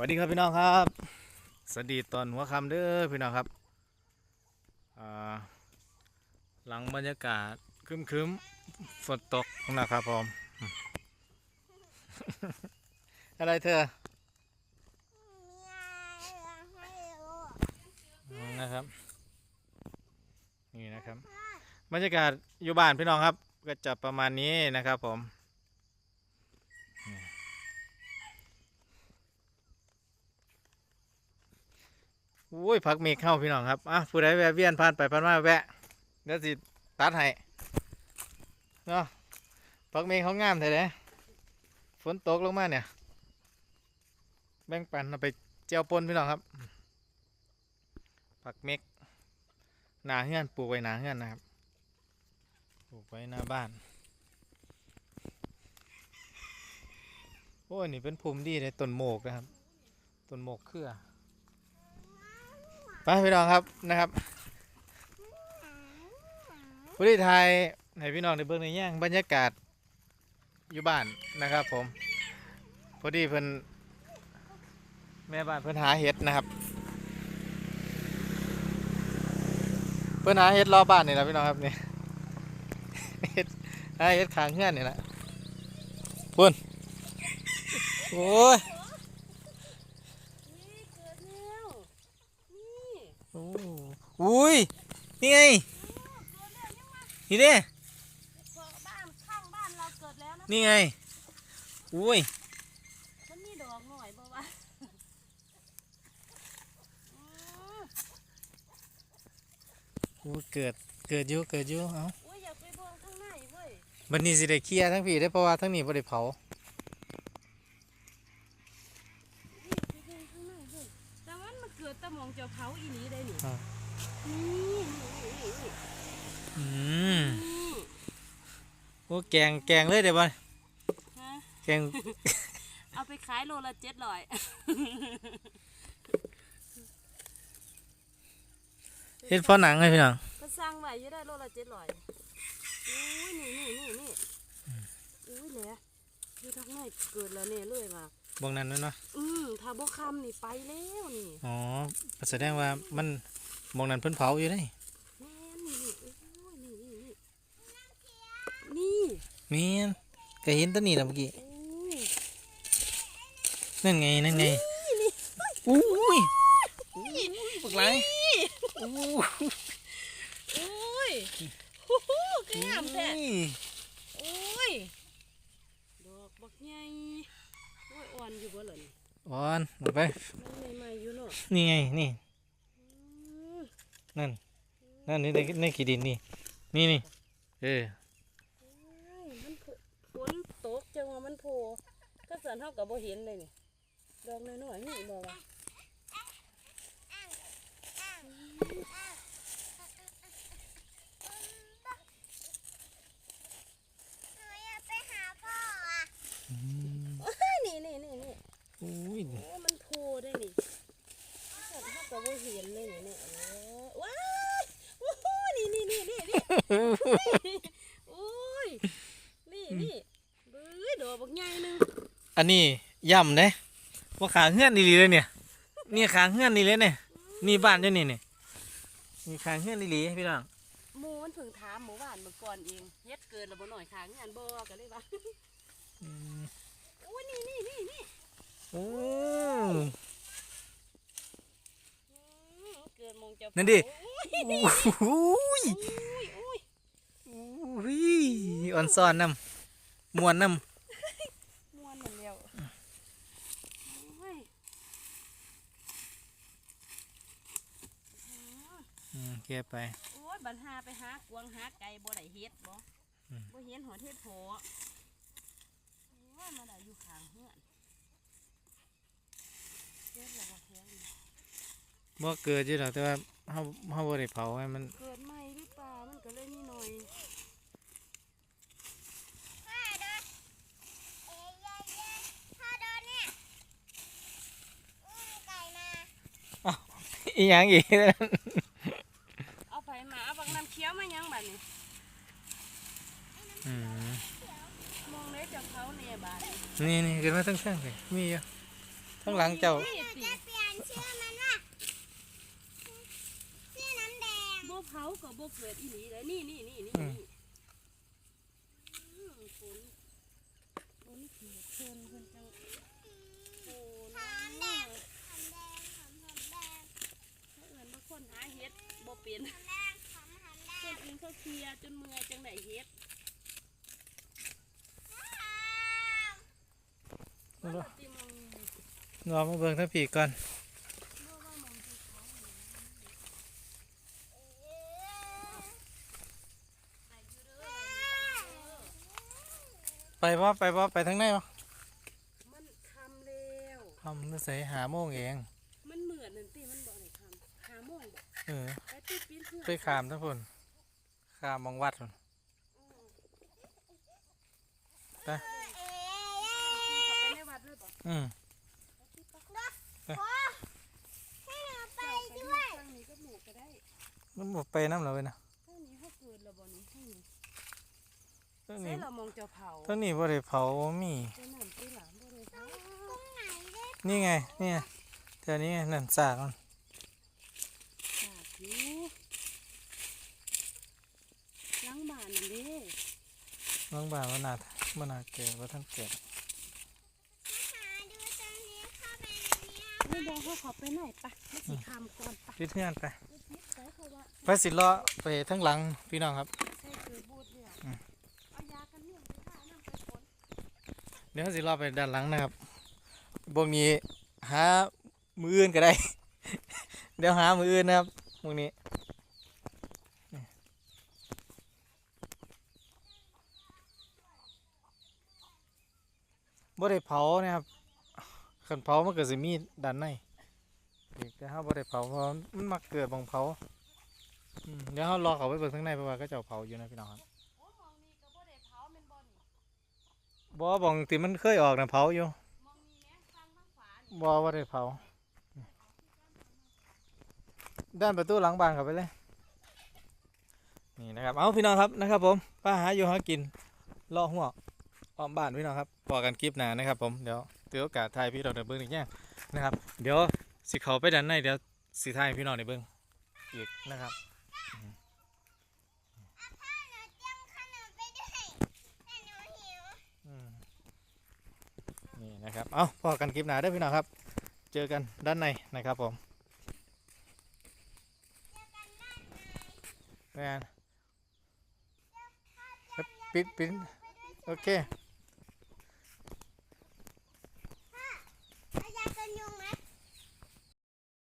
วัสดีครับพี่น้องครับ สวัสดีตอนหัวค่ำเด้อพี่น้องครับหลังบรรยากาศครึ้มๆฝนตกนะครับผมอะไรเธอนะครับ นี่นะครับ บรรยากาศอยู่บ้านพี่น้องครับ ก็จะประมาณนี้นะครับผม อุ้ยผักเมฆเข้าพี่น้องครับอะผู้ใดแวะเวียนผ่านไปผ่านมาแวะเดี๋ยวสิตัดให้เนาะผักเมฆเขางามแท้เลยฝนตกลงมาเนี่ย แบ่งปันเอาไปเจียวปนพี่น้องครับ ผักเมฆหนาเฮือนปลูกไว้หนาเฮือนนะครับปลูกไว้หน้าบ้านโอ้ยนี่เป็นภูมิดีเลยต้นโมกนะครับต้นโมกเครือ ไปพี่น้องครับนะครับผู้ที่ไทยให้พี่น้องได้เบิ่งในแย่งบรรยากาศอยู่บ้านนะครับ ผมพอดีเพิ่นแม่บ้านเพิ่นหาเห็ดนะครับ เพิ่นหาเห็ดรอบบ้านนี่แหละพี่น้องครับนี่เห็ดหาเห็ดขางเฮือนนี่แหละพุ่นโอ้ย นี่เกิดแล้วนี่ โอ้ อุ้ย นี่ไง นี่เด้พอบ้านข้างบ้านเราเกิดแล้วนะนี่ไง อุ้ย มันมีดอกหน่อยบ่วะอืมอู้เกิด เกิดอยู่เกิดอยู่เอ้าอุ้ยอยากไปเบิ่งข้างในเว้ยบันนี้สิได้เคลียร์ทั้งพี่ได้อเพราะว่าทั้งนี้บ่ได้เผา นี่ไปเบิ่งข้างในเว้ยแต่ว่ามันเกิดแตะมองเจ้าเผาอีนี้ได้นี่อ่านี่นี่นี่นี่ อืมนี่โอ้แกงแกงเลยเดี๋ยวบ่ฮะแกง เอาไปขายโลละเจ็ดร้อยเฮ็ดเพราะหนังเลยพี่น้องก็สร้างไว้อยังได้โลละเจ็ดร้อยอุ้ยนี่นี่นี่นี่อุ้ยแหละอยู่ทางในเกิดแล้วเนี่ยเลยว่ะบงนั้นนั่นเนาะ อืมถ้าบ่คำนี่ไปแล้วนี่ อ๋อแสดงว่ามัน บงนั้นเพิ่นเผาอยู่ได้แม่นนี่นี่โอ้ยนี่นี่นี่นี่แก็เห็นตัวนี้แล้วเมื่อกี้นั่นไงนั่นไงอุ้ยปักไหลอู้ยโอ้โหงามแท้อุ้ยโอ้ยดอกบักใหญ่โอ้ยอ่อนอยู่บ่ล่ะนี่อ่อนลงไปนี่ไงนี่ นั่น นั่นนี่ในในขีดินนี่ นี่นี่ เออมันฝนตกจังว่ามันโผล่ก็สันเท่ากับโบเห็นเลยนี่ ดอกน้อยๆนี่บอกว่า อืม นี่นี่นี่นี่ อุ้ย โอ้มันโผล่ได้นี่สันเฮาก็บ่เห็นเลยนี่นี่เออว้ายโอ้โหนี่นี่นี่นี่นี่โอ้ยนี่นี่เบ้ยดอกบักใหญ่หนึงอันนี้ย่ำเด้ว่าขาเฮือนนี่เลยเนี่ย นี่ขาเฮือนนี่เลยเนี่ย นี่บ้านเจ้านี่เนี่ยนี่ขาเฮือนนี่เลยพี่น้อง หมูมันเพิ่งถามหมู่บ้านเมื่อก่อนเองเฮ็ดเกินแล้วบ่หน่อยค้างงานบ่ก็เลยว่าอืมโอ้ยนี่นี่นี่นี่โอ้อืมเกินมองจะนั่นดิโอ้ยอุ้ยโอ้ยโอ้ยอุ้ยอ่อนซ่อนน้ำมวนน้ม่วนนั่นแล้วโอ้ยำอืมเก็บไป โอ้ย บัดหาไปหากวางหาไก่บ่ได้เฮ็ดบ่อืมบ่เห็นหัวเทศโผโอ้ยมาได้อยู่ข้างเฮือนเฮ็ดแล้วบ่แพงนี่บ่เกิดอยู่หรอกแต่ว่าเฮาเฮาบ่ได้เผาให้มันเกิดใหม่หรือเปล่ามันก็เลยมีหน่อย อีหยังอีกเอาไปมาเอาบักน้ำเขียวมายังบัดนี้อืมมองเลยจากเขาเนี่ยบาดนี่นี่ขึ้นมาทั้งๆเลยมีอยู่โทั้งหลังเจ้านี่สิจะเปลี่ยนชื่อมันว่าชื่อน้ำแดงบ่เผาก็บ่เกิดอีหลีเลยนี่นี่นี่นี่อืมนี่อืมฝนฝนเขียดเพิ่นเพิ่นจังโอ้ หอมแด น้ งหอมแดงหอมหอมแดง เขาเอิ้นว่าคนหาเฮ็ดบ่เป็น หอมแดงหอมหอมแด คน ง อื่นเขาเค ลียร์จนเมื่อยจังไดเฮ็ดเอาล่ะติมองรอมาเบิ่งทั้งปีก่อนบ่ว่ามองที่เขาไปอยู่เด้อไปอยู่เด้อไปบ่ไปบ่ไปทางไหนบ่มันคำแล้วทำนิสัยหาโมงเอง มันเหมือนนั่นติมันบ่ได้คำหาโมงบ่เออไปติดปีนเพื่อนไปขามทั้งคน ขามมองวัดพุ่นไปขี่เข้าไปในวัดเลยบ่อืมให้หนูไปเจ้าไปด้วยทางนี้ก็หนูก็ได้มันบ่ไปน้ำเราเลยนะทางนี้เขาเกิดแล้วบ่นี่ทางนี้ทั้งใช่นี้เรามองเจ้าเผาทั้งนี้บ่ได้เผาบ่มีเจ้านั่นตีหลานบ่ได้เผาตรงไหนได้นี่ไงเนี่ยแถวนี้ไงนั่นสากมัน สาธุล้างบ้านนั่นเด้ น้องบ่าวมันนามันนาเกิดว่าท่านเกิดหาดูตรงนี้เข้าไปในนี้ไม่บอกเขาเขอไปไหนปะไม่สิคำก่อนปะพิดเพื่อนไปไปพิษใส่เขาว่าไปสิเลาะไปทั้งหลังพี่น้องครับใส่เกลือบูดเดียวอืมเอายากันเนี่ยไปทาน้ำไปฝนเดี๋ยวสิเลาะไปด้านหลังนะครับพวกนี้หามืออื่นก็ได้ เดี๋ยวหามืออื่นนะครับพวกนี้นี่ บ่ได้เผานะครับขันเผามันเก็สิมีด้านในอีกแต่ถ้าบ่ได้เผาเพราะมันมาเกิดบังเผาเดี๋ยวเรารอเขาไปเบิ่งข้างในเพราะว่าก็จะเผาอยู่นะพี่น้องครับโอ้มองนี่ก็บ่ได้เผาแม่นบ่นี่บ่บองทีมันเคยออกนะเผาอยู่บ่ว่าได้เผา ด้านประตูหลังบ้านเข้าไปเลยนี่นะครับ เอาพี่น้องครับนะครับผมป้าหาอยู่หากินล่อหัว อ้อมบ้านพี่น้องครับพอกันคลิปหน้านะครับ ผมเดี๋ยวถือโอกาสถ่ายพี่น้องในเบิ้งอีกอย่างนะครับ เดี๋ยวสิเขาไปด้านในเดี๋ยวสิถ่ายให้พี่น้องในเบิ้งอีกนะครับพ่อหนูเตรียมขนมไปด้วยแต่หนูหิวอืมนี่นะครับ เอาพอกันคลิปหน้าได้อพี่น้องครับ เจอกันด้านในนะครับผมแมนปิดปิดโอเคไ